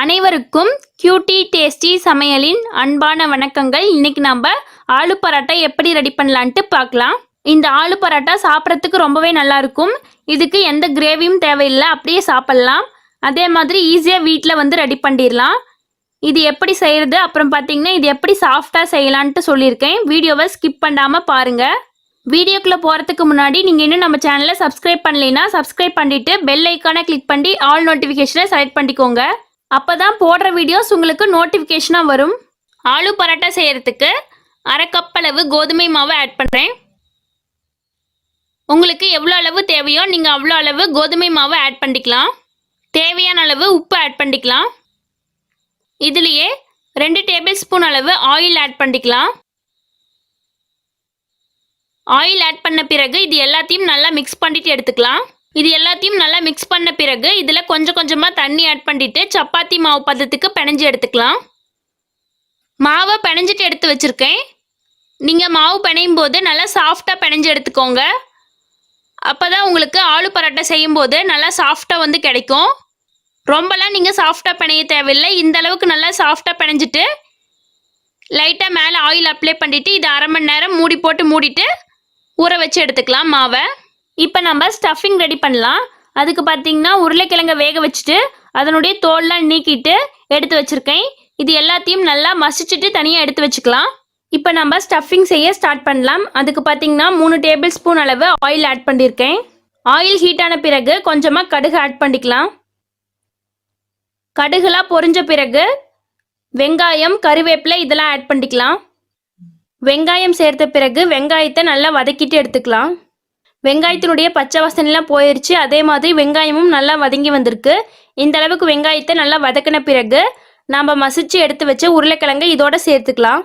அனைவருக்கும் cutie tasty சமையலின் அன்பான வணக்கங்கள். இன்னைக்கு நம்ம ஆலு பரோட்டா எப்படி ரெடி பண்ணலான்ட்டு பார்க்கலாம். இந்த ஆலு பரோட்டா சாப்பிட்றதுக்கு ரொம்பவே நல்லா இருக்கும். இதுக்கு எந்த கிரேவியும் தேவையில்லை அப்படியே சாப்பிட்லாம். அதே மாதிரி ஈஸியாக வீட்டில் வந்து ரெடி பண்ணிடலாம். இது எப்படி செய்கிறது அப்புறம் பார்த்தீங்கன்னா இது எப்படி சாஃப்டாக செய்யலான்ட்டு சொல்லியிருக்கேன். வீடியோவை ஸ்கிப் பண்ணாமல் பாருங்கள் வீடியோக்குள்ளே போகிறதுக்கு முன்னாடி நீங்கள் இன்னும் நம்ம சேனலை சப்ஸ்கிரைப் பண்ணலைன்னா சப்ஸ்கிரைப் பண்ணிவிட்டு பெல் ஐக்கானை கிளிக் பண்ணி ஆல் நோட்டிஃபிகேஷனை செலக்ட் பண்ணிக்கோங்க. அப்போ தான் போடுற வீடியோஸ் உங்களுக்கு நோட்டிஃபிகேஷனாக வரும். ஆலு பரோட்டா செய்கிறதுக்கு அரை கப் அளவு கோதுமை மாவு ஆட் பண்ணுறேன் உங்களுக்கு எவ்வளோ அளவு தேவையோ நீங்கள் அவ்வளோ அளவு கோதுமை மாவு ஆட் பண்ணிக்கலாம். தேவையான அளவு உப்பு ஆட் பண்ணிக்கலாம். இதுலேயே ரெண்டு டேபிள் ஸ்பூன் அளவு ஆயில் ஆட் பண்ணிக்கலாம். ஆயில் ஆட் பண்ண பிறகு இது எல்லாத்தையும் நல்லா மிக்ஸ் பண்ணிட்டு எடுத்துக்கலாம். இது எல்லாத்தையும் நல்லா மிக்ஸ் பண்ண பிறகு இதில் கொஞ்சம் கொஞ்சமாக தண்ணி ஆட் பண்ணிட்டு சப்பாத்தி மாவு பதத்துக்கு பிணைஞ்சு எடுத்துக்கலாம். மாவை பிணைஞ்சிட்டு எடுத்து வச்சுருக்கேன். நீங்கள் மாவு பிணையும் போது நல்லா சாஃப்டாக பிணைஞ்சு எடுத்துக்கோங்க. அப்போ தான் உங்களுக்கு ஆலு பரோட்டா செய்யும்போது நல்லா சாஃப்டாக வந்து கிடைக்கும். ரொம்பலாம் நீங்கள் சாஃப்டாக பிணைய தேவையில்லை. இந்த அளவுக்கு நல்லா சாஃப்டாக பிணைஞ்சிட்டு லைட்டாக மேலே ஆயில் அப்ளை பண்ணிவிட்டு இது அரை மணி நேரம் மூடி போட்டு மூடிட்டு ஊற வச்சு எடுத்துக்கலாம் மாவை. இப்போ நம்ம ஸ்டஃபிங் ரெடி பண்ணலாம். அதுக்கு பார்த்தீங்கன்னா உருளைக்கிழங்க வேக வச்சுட்டு அதனுடைய தோல்லாம் நீக்கிட்டு எடுத்து வச்சுருக்கேன். இது எல்லாத்தையும் நல்லா மசிச்சுட்டு தனியாக எடுத்து வச்சுக்கலாம். இப்போ நம்ம ஸ்டஃபிங் செய்ய ஸ்டார்ட் பண்ணலாம். அதுக்கு பார்த்தீங்கன்னா மூணு டேபிள் ஸ்பூன் அளவு ஆயில் ஆட் பண்ணியிருக்கேன் ஆயில் ஹீட் ஆன பிறகு கொஞ்சமாக கடுகு ஆட் பண்ணிக்கலாம். கடுகுலாம் பொரிஞ்ச பிறகு வெங்காயம் கருவேப்பிலை இதெல்லாம் ஆட் பண்ணிக்கலாம். வெங்காயம் சேர்த்த பிறகு வெங்காயத்தை நல்லா வதக்கிட்டு எடுத்துக்கலாம். வெங்காயத்தினுடைய பச்சை வாசனைலாம் போயிடுச்சு அதே மாதிரி வெங்காயமும் நல்லா வதங்கி வந்திருக்கு. இந்த அளவுக்கு வெங்காயத்தை நல்லா வதக்கின பிறகு நாம் மசிச்சு எடுத்து வச்ச உருளைக்கிழங்கை இதோட சேர்த்துக்கலாம்.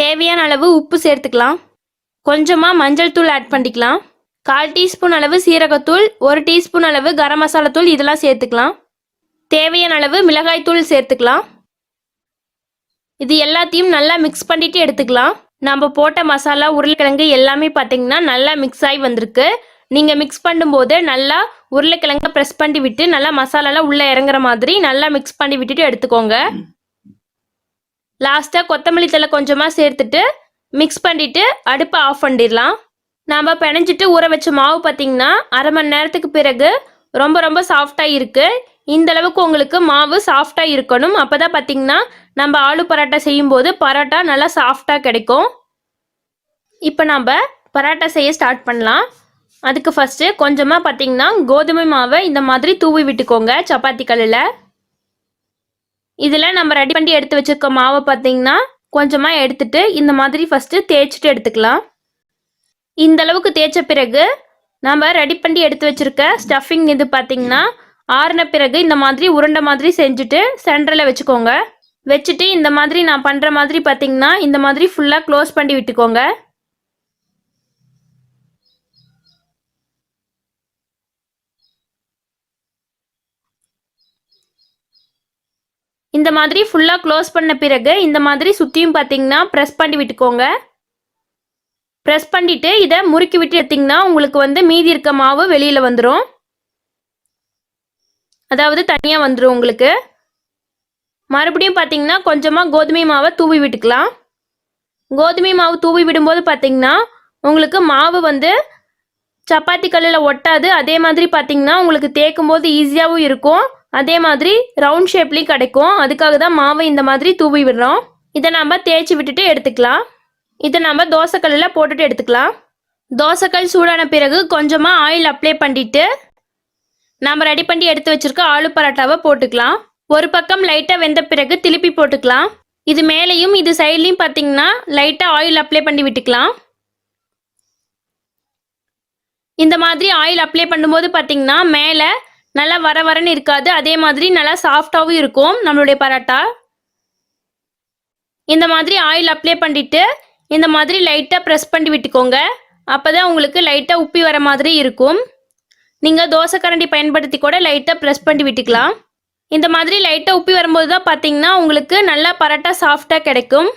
தேவையான அளவு உப்பு சேர்த்துக்கலாம். கொஞ்சமாக மஞ்சள் தூள் ஆட் பண்ணிக்கலாம். கால் டீஸ்பூன் அளவு சீரகத்தூள் ஒரு டீஸ்பூன் அளவு கரம் மசாலா தூள் இதெல்லாம் சேர்த்துக்கலாம். தேவையான அளவு மிளகாய் தூள் சேர்த்துக்கலாம். இது எல்லாத்தையும் நல்லா மிக்ஸ் பண்ணிட்டு எடுத்துக்கலாம். நம்ம போட்ட மசாலா உருளைக்கிழங்கு எல்லாமே பார்த்தீங்கன்னா நல்லா மிக்ஸ் ஆகி வந்திருக்கு. நீங்கள் மிக்ஸ் பண்ணும்போது நல்லா உருளைக்கிழங்க ப்ரெஸ் பண்ணி விட்டு நல்லா மசாலாலாம் உள்ளே இறங்குற மாதிரி நல்லா மிக்ஸ் பண்ணி விட்டுட்டு எடுத்துக்கோங்க. லாஸ்ட்டாக கொத்தமல்லி தழை கொஞ்சமாக சேர்த்துட்டு மிக்ஸ் பண்ணிவிட்டு அடுப்பை ஆஃப் பண்ணிடலாம். நாம் பிணைஞ்சிட்டு ஊற வச்ச மாவு பார்த்தீங்கன்னா அரை மணி நேரத்துக்கு பிறகு ரொம்ப ரொம்ப சாஃப்டாக இருக்குது இந்த அளவுக்கு உங்களுக்கு மாவு சாஃப்டாக இருக்கணும். அப்போ தான் பார்த்தீங்கன்னா நம்ம ஆலு பரோட்டா செய்யும்போது பரோட்டா நல்லா சாஃப்டாக கிடைக்கும். இப்போ நம்ம பரோட்டா செய்ய ஸ்டார்ட் பண்ணலாம். அதுக்கு ஃபஸ்ட்டு கொஞ்சமாக பார்த்தீங்கன்னா கோதுமை மாவை இந்த மாதிரி தூவி விட்டுக்கோங்க சப்பாத்தி கல்லில். இதில் நம்ம ரெடி பண்ணி எடுத்து வச்சுருக்க மாவை பார்த்தீங்கன்னா கொஞ்சமாக எடுத்துட்டு இந்த மாதிரி ஃபஸ்ட்டு தேய்ச்சிட்டு எடுத்துக்கலாம். இந்த அளவுக்கு தேய்ச்ச பிறகு நம்ம ரெடி பண்ணி எடுத்து வச்சுருக்க ஸ்டஃபிங் இது பார்த்தீங்கன்னா ஆறின பிறகு இந்த மாதிரி உருண்டை மாதிரி செஞ்சுட்டு சென்டரில் வச்சுக்கோங்க. வச்சுட்டு இந்த மாதிரி நான் பண்ணுற மாதிரி பார்த்தீங்கன்னா இந்த மாதிரி ஃபுல்லாக க்ளோஸ் பண்ணி விட்டுக்கோங்க. இந்த மாதிரி ஃபுல்லாக க்ளோஸ் பண்ண பிறகு இந்த மாதிரி சுற்றியும் பார்த்தீங்கன்னா ப்ரெஸ் பண்ணி விட்டுக்கோங்க. ப்ரெஸ் பண்ணிவிட்டு இதை முறுக்கி விட்டு எடுத்திங்கன்னா உங்களுக்கு வந்து மீதி இருக்க மாவு வெளியில் வந்துடும் அதாவது தனியாக வந்துடும் உங்களுக்கு. மறுபடியும் பார்த்தீங்கன்னா கொஞ்சமாக கோதுமை மாவை தூவி விட்டுக்கலாம். கோதுமை மாவு தூவி விடும்போது பார்த்தீங்கன்னா உங்களுக்கு மாவு வந்து சப்பாத்தி கல்லில் ஒட்டாது. அதே மாதிரி பார்த்தீங்கன்னா உங்களுக்கு தேய்க்கும் போது ஈஸியாகவும் இருக்கும். அதே மாதிரி ரவுண்ட் ஷேப்லேயும் கிடைக்கும். அதுக்காக தான் மாவை இந்த மாதிரி தூவி விடுறோம். இதை நம்ம தேய்ச்சி விட்டுட்டு எடுத்துக்கலாம். இதை நம்ம தோசைக்கல்லில் போட்டுட்டு எடுத்துக்கலாம். தோசைக்கல் சூடான பிறகு கொஞ்சமாக ஆயில் அப்ளை பண்ணிட்டு நம்ம ரெடி பண்ணி எடுத்து வச்சுருக்க ஆலு பரோட்டாவை போட்டுக்கலாம். ஒரு பக்கம் லைட்டாக வெந்த பிறகு திருப்பி போட்டுக்கலாம். இது மேலேயும் இது சைட்லையும் பார்த்தீங்கன்னா லைட்டாக ஆயில் அப்ளை பண்ணி விட்டுக்கலாம். இந்த மாதிரி ஆயில் அப்ளை பண்ணும்போது பார்த்தீங்கன்னா மேலே நல்லா வர வரன்னு இருக்காது. அதே மாதிரி நல்லா சாஃப்டாகவும் இருக்கும் நம்மளுடைய பரோட்டா. இந்த மாதிரி ஆயில் அப்ளை பண்ணிட்டு இந்த மாதிரி லைட்டாக ப்ரெஸ் பண்ணி விட்டுக்கோங்க. அப்போ தான் உங்களுக்கு லைட்டாக உப்பி வர மாதிரி இருக்கும். நீங்கள் தோசை கரண்டி பயன்படுத்தி கூட லைட்டாக ப்ரெஸ் பண்ணி விட்டுக்கலாம். இந்த மாதிரி லைட்டாக உப்பி வரும்போது தான் பார்த்தீங்கன்னா உங்களுக்கு நல்லா பரோட்டா சாஃப்டாக கிடைக்கும்.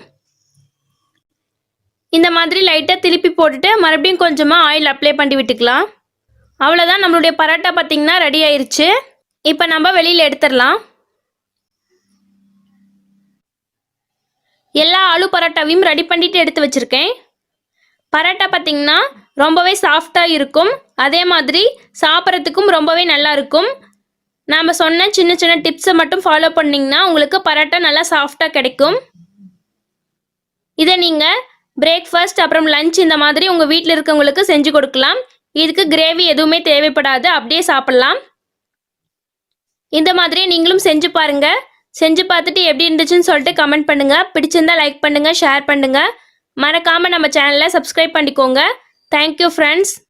இந்த மாதிரி லைட்டாக திருப்பி போட்டுட்டு மறுபடியும் கொஞ்சமாக ஆயில் அப்ளை பண்ணி விட்டுக்கலாம். அவ்வளோதான் நம்மளுடைய பரோட்டா பார்த்திங்கன்னா ரெடி ஆயிடுச்சு இப்போ நம்ம வெளியில் எடுத்துடலாம். எல்லா ஆலு பரோட்டாவையும் ரெடி பண்ணிட்டு எடுத்து வச்சுருக்கேன். பரோட்டா பார்த்திங்கன்னா ரொம்பவே சாஃப்டாக இருக்கும். அதே மாதிரி சாப்பிட்றதுக்கும் ரொம்பவே நல்லா இருக்கும். நாம் சொன்ன சின்ன சின்ன டிப்ஸை மட்டும் ஃபாலோ பண்ணிங்கன்னா உங்களுக்கு பரோட்டா நல்லா சாஃப்டாக கிடைக்கும். இதை நீங்கள் பிரேக்ஃபாஸ்ட் அப்புறம் லஞ்ச் இந்த மாதிரி உங்கள் வீட்டில் இருக்கவங்களுக்கு செஞ்சு கொடுக்கலாம். இதுக்கு கிரேவி எதுவுமே தேவைப்படாது அப்படியே சாப்பிட்லாம். இந்த மாதிரி நீங்களும் செஞ்சு பாருங்க. செஞ்சு பார்த்துட்டு எப்படி இருந்துச்சுன்னு சொல்லிட்டு கமெண்ட் பண்ணுங்க. பிடிச்சிருந்தா லைக் பண்ணுங்க ஷேர் பண்ணுங்க. மறக்காம நம்ம சேனலை சப்ஸ்கிரைப் பண்ணிக்கோங்க. Thank you friends